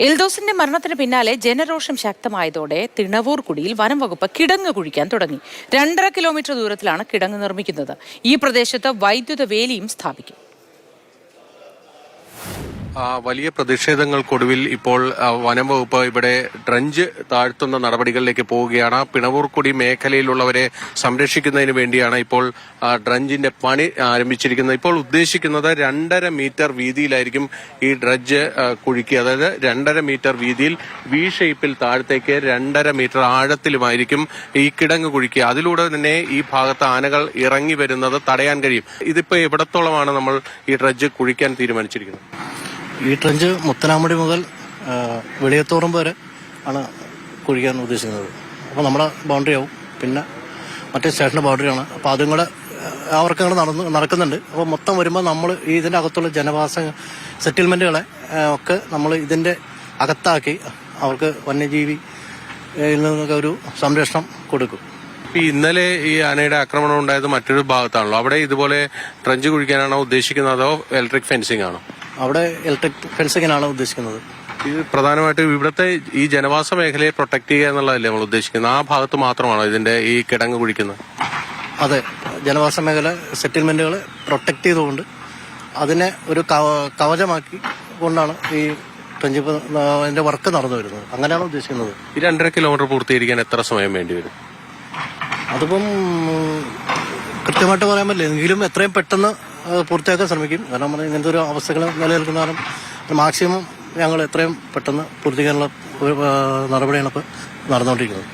എൽദോസിന്റെ മരണത്തിന് പിന്നാലെ ജനരോഷം ശക്തമായതോടെ തിണവൂർ കുടിയിൽ വനം വകുപ്പ് കിടങ്ങ് കുഴിക്കാൻ തുടങ്ങി. രണ്ടര കിലോമീറ്റർ ദൂരത്തിലാണ് കിടങ്ങ് നിർമ്മിക്കുന്നത്. ഈ പ്രദേശത്ത് വൈദ്യുത വേലിയും സ്ഥാപിക്കും. വലിയ പ്രതിഷേധങ്ങൾക്കൊടുവിൽ ഇപ്പോൾ വനം വകുപ്പ് ഇവിടെ ഡ്രഞ്ച് താഴ്ത്തുന്ന നടപടികളിലേക്ക് പോവുകയാണ്. പിണവൂർക്കുടി മേഖലയിലുള്ളവരെ സംരക്ഷിക്കുന്നതിന് വേണ്ടിയാണ് ഇപ്പോൾ ഡ്രഞ്ചിന്റെ പണി ആരംഭിച്ചിരിക്കുന്നത്. ഇപ്പോൾ ഉദ്ദേശിക്കുന്നത് രണ്ടര മീറ്റർ വീതിയിലായിരിക്കും ഈ ആ, കുഴിക്കുക അതായത് രണ്ടര മീറ്റർ വീതിയിൽ വി ഷേപ്പിൽ താഴത്തേക്ക് രണ്ടര മീറ്റർ ആഴത്തിലുമായിരിക്കും ഈ കിടങ്ങ് കുഴിക്കുക അതിലൂടെ തന്നെ ഈ ഭാഗത്ത് ആനകൾ ഇറങ്ങി വരുന്നത് തടയാൻ കഴിയും. ഇതിപ്പോ എവിടത്തോളമാണ് നമ്മൾ ഈ ഡ്രഡ്ജ് കുഴിക്കാൻ തീരുമാനിച്ചിരിക്കുന്നത്? ഈ ട്രഞ്ച് മുത്തനാമുടി മുതൽ വെളിയത്തോറും വരെ ആണ് കുഴിക്കാൻ ഉദ്ദേശിക്കുന്നത്. അപ്പോൾ നമ്മുടെ ബൗണ്ടറി ആവും. പിന്നെ മറ്റേ സ്റ്റേഷന്റെ ബൗണ്ടറിയാണ് അപ്പോൾ അതും കൂടെ അവർക്ക് വർക്കങ്ങൾ നടന്ന് നടക്കുന്നുണ്ട്. അപ്പോൾ മൊത്തം വരുമ്പോൾ നമ്മൾ ഈ ഇതിന്റെ അകത്തുള്ള ജനവാസ സെറ്റിൽമെന്റുകളെ ഒക്കെ നമ്മൾ ഇതിന്റെ അകത്താക്കി അവർക്ക് വന്യജീവി നിന്നൊക്കെ ഒരു സംരക്ഷണം കൊടുക്കും. ഇന്നലെ ഈ ആനയുടെ ആക്രമണം ഉണ്ടായത് മറ്റൊരു ഭാഗത്താണല്ലോ. അവിടെ ഇതുപോലെ ട്രഞ്ച് കുഴിക്കാനാണോ ഉദ്ദേശിക്കുന്നത് അതോ ഇലക്ട്രിക് ഫെൻസിംഗ് ആണോ? അവിടെ ഇലക്ട്രിക് ഫെൻസിങ്ങിനാണ് ഉദ്ദേശിക്കുന്നത്? ഇത് പ്രധാനമായിട്ടും ഇവിടുത്തെ ഈ ജനവാസ മേഖലയെ പ്രൊട്ടക്ട് ചെയ്യുക എന്നുള്ളതല്ലേ നമ്മൾ ഉദ്ദേശിക്കുന്നത്? ആ ഭാഗത്ത് മാത്രമാണോ ഇതിന്റെ ഈ കിടങ്ങ് കുഴിക്കുന്നത്? അതെ. ജനവാസ മേഖല സെറ്റിൽമെന്റുകൾ പ്രൊട്ടക്ട് ചെയ്തുകൊണ്ട് അതിനെ ഒരു കവചമാക്കി കൊണ്ടാണ് ഈ ട്രഞ്ചിപ്പ് അതിന്റെ വർക്ക് നടന്നു വരുന്നത്. അങ്ങനെയാണ് ഉദ്ദേശിക്കുന്നത്. ഈ രണ്ടര കിലോമീറ്റർ പൂർത്തീകരിക്കാൻ എത്ര സമയം വേണ്ടി വരും? അതിപ്പം കൃത്യമായിട്ട് പറയാൻ പറ്റില്ല. എങ്കിലും എത്രയും പെട്ടെന്ന് പൂർത്തിയാക്കാൻ ശ്രമിക്കും. കാരണം നമ്മൾ ഇങ്ങനത്തെ ഒരു അവസ്ഥകൾ നിലനിൽക്കുന്ന കാരണം മാക്സിമം ഞങ്ങൾ എത്രയും പെട്ടെന്ന് പൂർത്തീകരിക്കാനുള്ള നടപടിയാണ് ഇപ്പോൾ നടന്നുകൊണ്ടിരിക്കുന്നത്.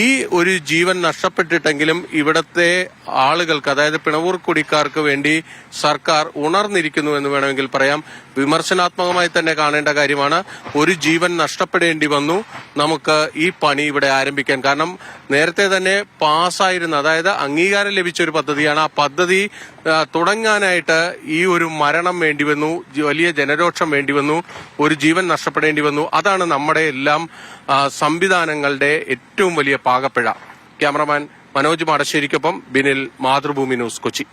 ഈ ഒരു ജീവൻ നഷ്ടപ്പെട്ടിട്ടെങ്കിലും ഇവിടത്തെ ആളുകൾക്ക് അതായത് പിണവൂർ കുടിക്കാർക്ക് വേണ്ടി സർക്കാർ ഉണർന്നിരിക്കുന്നു എന്ന് വേണമെങ്കിൽ പറയാം. വിമർശനാത്മകമായി തന്നെ കാണേണ്ട കാര്യമാണ് ഒരു ജീവൻ നഷ്ടപ്പെടേണ്ടി വന്നു. നമുക്ക് ഈ പണി ഇവിടെ ആരംഭിക്കാൻ. കാരണം നേരത്തെ തന്നെ പാസ്സായിരുന്ന അതായത് അംഗീകാരം ലഭിച്ച ഒരു പദ്ധതിയാണ്. ആ പദ്ധതി തുടങ്ങാനായിട്ട് ഈ ഒരു മരണം വേണ്ടി വന്നു വലിയ ജനരോക്ഷം വേണ്ടി വന്നു ഒരു ജീവൻ നഷ്ടപ്പെടേണ്ടി വന്നു. അതാണ് നമ്മുടെ എല്ലാം സംവിധാനങ്ങളുടെ ഏറ്റവും വലിയ പാകപ്പിഴ. ക്യാമറമാൻ മനോജ് മാടശ്ശേരിക്കൊപ്പം ബിനിൽ മാതൃഭൂമി ന്യൂസ് കൊച്ചി.